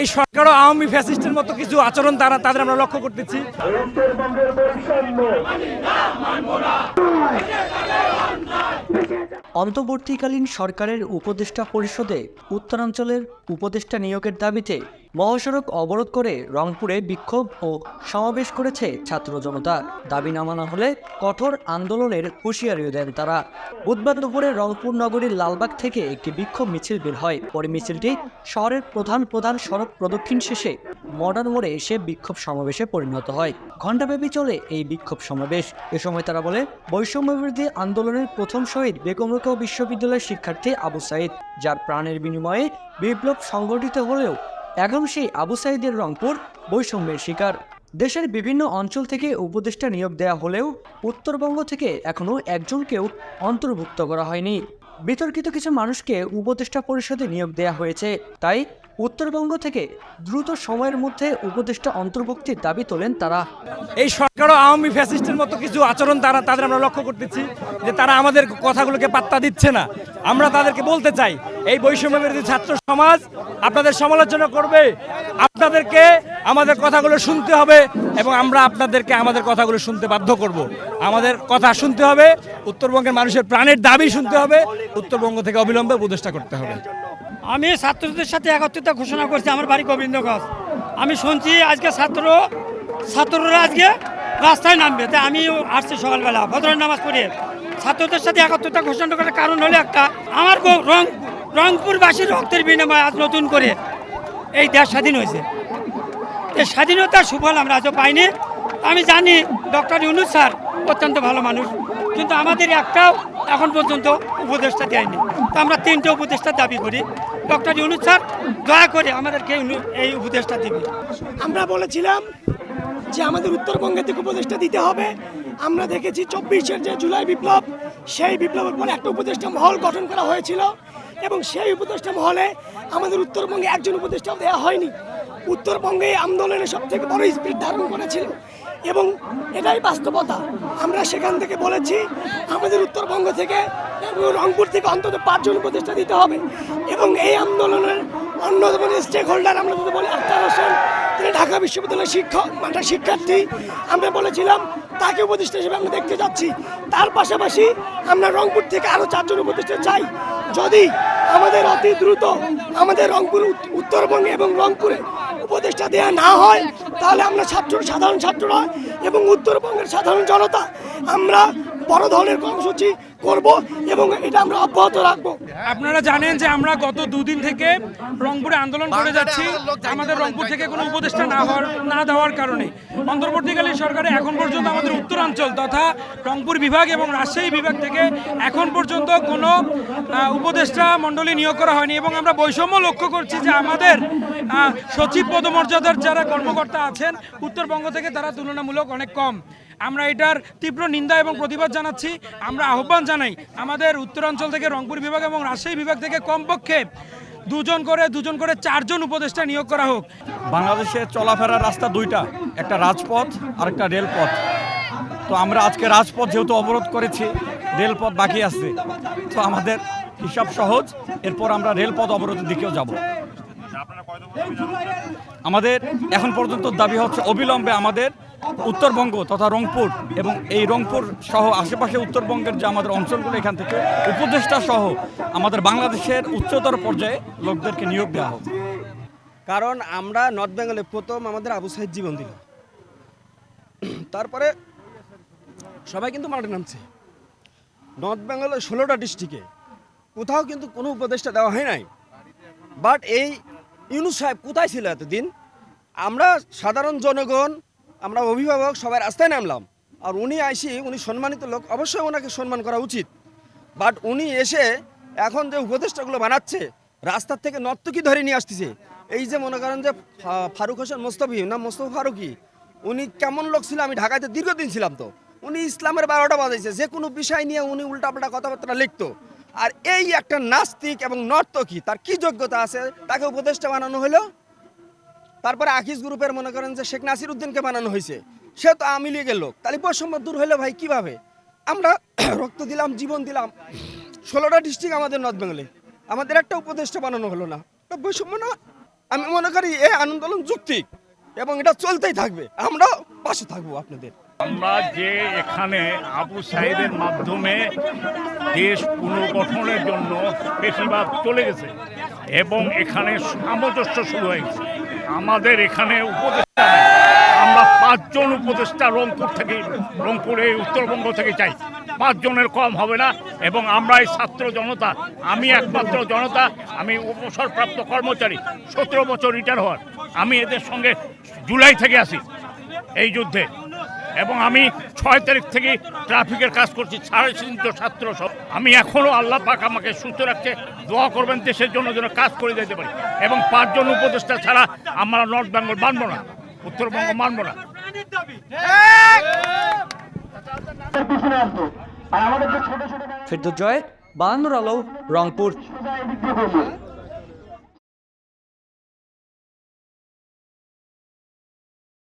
এই সরকারও আওয়ামী ফ্যাসিস্টের মতো কিছু আচরণ তারা, তাদের আমরা লক্ষ্য করতেছি। অন্তর্বর্তীকালীন সরকারের উপদেষ্টা পরিষদে উত্তরাঞ্চলের উপদেষ্টা নিয়োগের দাবিতে মহাসড়ক অবরোধ করে রংপুরে বিক্ষোভ ও সমাবেশ করেছে ছাত্র জনতা। দাবি না মানা হলে কঠোর আন্দোলনের হুঁশিয়ারিও দেন তারা। বুধবার দুপুরে রংপুর নগরীর লালবাগ থেকে একটি বিক্ষোভ মিছিল বের হয়। পরে মিছিলটি শহরের প্রধান প্রধান সড়ক প্রদক্ষিণ শেষে মডার্ন মোড়ে এসে বিক্ষোভ সমাবেশে পরিণত হয়। ঘণ্টাব্যাপী চলে এই বিক্ষোভ সমাবেশ। এ সময় তারা বলে বৈষম্যবিরোধী আন্দোলনের প্রথম শহীদ বেগম বিশ্ববিদ্যালয়ের শিক্ষার্থী আবু সাইদ, যার প্রাণের বিনিময়ে বিপ্লব সংগঠিত হলেও এখন সেই আবু সাইদের রংপুর বৈষম্যের শিকার। দেশের বিভিন্ন অঞ্চল থেকে উপদেষ্টা নিয়োগ দেওয়া হলেও উত্তরবঙ্গ থেকে এখনও একজনকেও অন্তর্ভুক্ত করা হয়নি। বিতর্কিত কিছু মানুষকে উপদেষ্টা পরিষদে নিয়োগ দেওয়া হয়েছে, তাই উত্তরবঙ্গ থেকে দ্রুত সময়ের মধ্যে উপদেষ্টা অন্তর্ভুক্তির দাবি তোলেন তারা। এই সরকারও আওয়ামী ফ্যাসিস্টের মতো কিছু আচরণ তারা, তাদের আমরা লক্ষ্য করতেছি যে তারা আমাদের কথাগুলোকে পাত্তা দিচ্ছে না। আমরা তাদেরকে বলতে চাই, এই বৈষম্য বিরোধী ছাত্র সমাজ আপনাদের সমালোচনা করবে, আপনাদেরকে আমাদের কথাগুলো শুনতে হবে এবং আমরা আপনাদেরকে আমাদের কথাগুলো শুনতে বাধ্য করব। আমাদের কথা শুনতে হবে, উত্তরবঙ্গের মানুষের প্রাণের দাবি শুনতে হবে, উত্তরবঙ্গ থেকে অবিলম্বে উপদেষ্টা করতে হবে। আমি ছাত্রদের সাথে একত্রিতা ঘোষণা করছি, আমার বাড়ি গোবিন্দগঞ্জ। আমি শুনছি আজকে ছাত্র, ছাত্ররা আজকে রাস্তায় নামবে। তাই আমি আসছি সকালবেলা ভদ্র নামাজ পড়ে ছাত্রদের সাথে একত্রিতা ঘোষণা করার কারণ হলো একটা, আমার রং, রংপুরবাসীর রক্তের বিনিময়ে আজ নতুন করে এই দেশ স্বাধীন হয়েছে। এই স্বাধীনতার সুফল আমরা আজও পাইনি। আমি জানি ডক্টর ইউনুস স্যার অত্যন্ত ভালো মানুষ, কিন্তু আমাদের একটাও এখন পর্যন্ত উপদেষ্টা দেয়নি। তো আমরা তিনটে উপদেষ্টার দাবি করি। ডক্টর ইউনুস স্যার, দয়া করে আমাদেরকে এই উপদেষ্টা দিবে। আমরা বলেছিলাম যে আমাদের উত্তরবঙ্গে থেকে উপদেষ্টা দিতে হবে। আমরা দেখেছি চব্বিশের যে জুলাই বিপ্লব, সেই বিপ্লবের পরে একটা উপদেষ্টা মহল গঠন করা হয়েছিল এবং সেই উপদেষ্টা মহলে আমাদের উত্তরবঙ্গে একজন উপদেষ্টাও দেওয়া হয়নি। উত্তরবঙ্গে আন্দোলনে সব থেকে বড় স্পিড ধারণ করেছিল। এবং এটাই বাস্তবতা। আমরা সেখান থেকে বলেছি, আমাদের উত্তরবঙ্গ থেকে রংপুর থেকে অন্তত পাঁচজন উপদেষ্টা দিতে হবে। এবং এই আন্দোলনের অন্যতম স্টেক হোল্ডার আমরা যদি বলি আখতার হোসেন, তিনি ঢাকা বিশ্ববিদ্যালয়ের শিক্ষক মাঠা শিক্ষার্থী। আমরা বলেছিলাম, তাকে উপদেষ্টা হিসেবে আমরা দেখতে যাচ্ছি। তার পাশাপাশি আমরা রংপুর থেকে আরও চারজন উপদেষ্টা চাই। যদি আমাদের অতি দ্রুত আমাদের রংপুর উত্তরবঙ্গে এবং রংপুরে উপদেষ্টা দেওয়া না হয়, তাহলে আমরা ছাত্র, সাধারণ ছাত্ররা এবং উত্তরবঙ্গের সাধারণ জনতা, আমরা বড় ধরনের কর্মসূচি করব এবং এটা আমরা অব্যাহত রাখব। আপনারা জানেন যে আমরা গত দুদিন থেকে রংপুরে আন্দোলন করে যাচ্ছি। আমাদের রংপুর থেকে কোনো উপদেষ্টা না হওয়ার না দেওয়ার কারণে। অন্তর্বর্তীকালীন সরকারে এখন পর্যন্ত আমাদের উত্তরাঞ্চল তথা রংপুর বিভাগ এবং রাজশাহী বিভাগ থেকে এখন পর্যন্ত কোনো উপদেষ্টা মণ্ডলী নিয়োগ করা হয়নি এবং আমরা বৈষম্য লক্ষ্য করছি যে আমাদের সচিব পদমর্যাদার যারা কর্মকর্তা আছেন উত্তরবঙ্গ থেকে তারা তুলনামূলক অনেক কম। আমরা এটার তীব্র নিন্দা এবং প্রতিবাদ জানাচ্ছি। আমরা আহ্বান জানাই আমাদের উত্তরাঞ্চল থেকে রংপুর বিভাগ এবং রাজশাহী বিভাগ থেকে কমপক্ষে দুজন করে দুজন করে চারজন উপদেষ্টা নিয়োগ করা হোক। বাংলাদেশের চলাফেরার রাস্তা দুইটা, একটা রাজপথ আর একটা রেলপথ। তো আমরা আজকে রাজপথ যেহেতু অবরোধ করেছি, রেলপথ বাকি আছে। তো আমাদের হিসাব সহজ, এরপর আমরা রেলপথ অবরোধের দিকেও যাব। আমাদের এখন পর্যন্ত দাবি হচ্ছে অবিলম্বে আমাদের উত্তরবঙ্গ তথা রংপুর এবং এই রংপুর সহ আশেপাশে উত্তরবঙ্গের যে আমাদের অঞ্চলগুলো এখান থেকে উপদেষ্টা সহ আমাদের বাংলাদেশের উচ্চতর পর্যায়ে লোকদেরকে নিয়োগ দেওয়া হোক। কারণ আমরা নর্থ বেঙ্গলে প্রথম আমাদের আবু সাহিদ জীবন দিল। তারপরে সবাই কিন্তু মাঠে নামছে। নর্থ বেঙ্গলের ষোলোটা ডিস্ট্রিক্টে কোথাও কিন্তু কোনো উপদেষ্টা দেওয়া হয় নাই। বাট এই ইউনুস সাহেব কোথায় ছিল এতদিন? আমরা সাধারণ জনগণ, আমরা অভিভাবক, সবাই রাস্তায় নামলাম। আর উনি আইসি, উনি সম্মানিত লোক, অবশ্যই ওনাকে সম্মান করা উচিত। বাট উনি এসে এখন যে উপদেষ্টাগুলো বানাচ্ছে, রাস্তার থেকে নর্তকি ধরে নিয়ে আসতেছে। এই যে মনে করেন যে ফারুক হোসেন মোস্তফি, না মোস্তফা ফারুকি, উনি কেমন লোক ছিল? আমি ঢাকাতে দীর্ঘদিন ছিলাম তো। উনি ইসলামের বারোটা বাজাইছে, যে কোনো বিষয় নিয়ে উনি উল্টাপাল্টা কথাবার্তা লিখতো। আর এই একটা নাস্তিক এবং নর্তকী, তার কি যোগ্যতা আছে? তাকে উপদেষ্টা বানানো হলো। তারপরে আকিস গ্রুপের মনে করেন যে শেখ নাসির উদ্দিনকে বানানো হয়েছে। সে তো আওয়ামী লীগের লোক। তাহলে বৈষম্য দূর হলো ভাই কীভাবে? আমরা রক্ত দিলাম, জীবন দিলাম। ষোলোটা ডিস্ট্রিক্ট আমাদের নর্থ বেঙ্গলে। আমাদের একটা উপদেষ্টা বানানো হলো না। বৈষম্য না? আমি মনে করি এই আন্দোলন যুক্তিক এবং এটা চলতেই থাকবে। আমরাও পাশে থাকব আপনাদের। আমরা যে এখানে আবু সাইদের মাধ্যমে দেশ পুনর্গঠনের জন্য বেশিরভাগ চলে গেছে এবং এখানে সামঞ্জস্য শুরু হয়েছে আমাদের এখানে উপদেষ্টা আমরা পাঁচজন উপদেষ্টা রংপুর থেকে, রংপুরে, উত্তরবঙ্গ থেকে চাই। পাঁচজনের কম হবে না এবং আমরা এই ছাত্র জনতা, আমি একমাত্র জনতা, আমি অবসরপ্রাপ্ত কর্মচারী, সতেরো বছর রিটায়ার হওয়ার। আমি এদের সঙ্গে জুলাই থেকে আসি এই যুদ্ধে। এবং আমি ছয় তারিখ থেকে ট্রাফিকের কাজ করছি, সাড়ে তিনশো ছাত্র সব। আমি এখনও আল্লাহ পাক আমাকে সুস্থ রাখছে, দোয়া করবেন দেশের জন্য যেন কাজ করে যেতে পারি। এবং পাঁচজন উপদেষ্টা ছাড়া আমরা নর্থ বেঙ্গল মানবো না উত্তরবঙ্গ মানবো না। পিছনে আসব আর আমাদের যে ছোট ছোট ফেরদুজ্জয় বাহান্নর আলো রংপুর।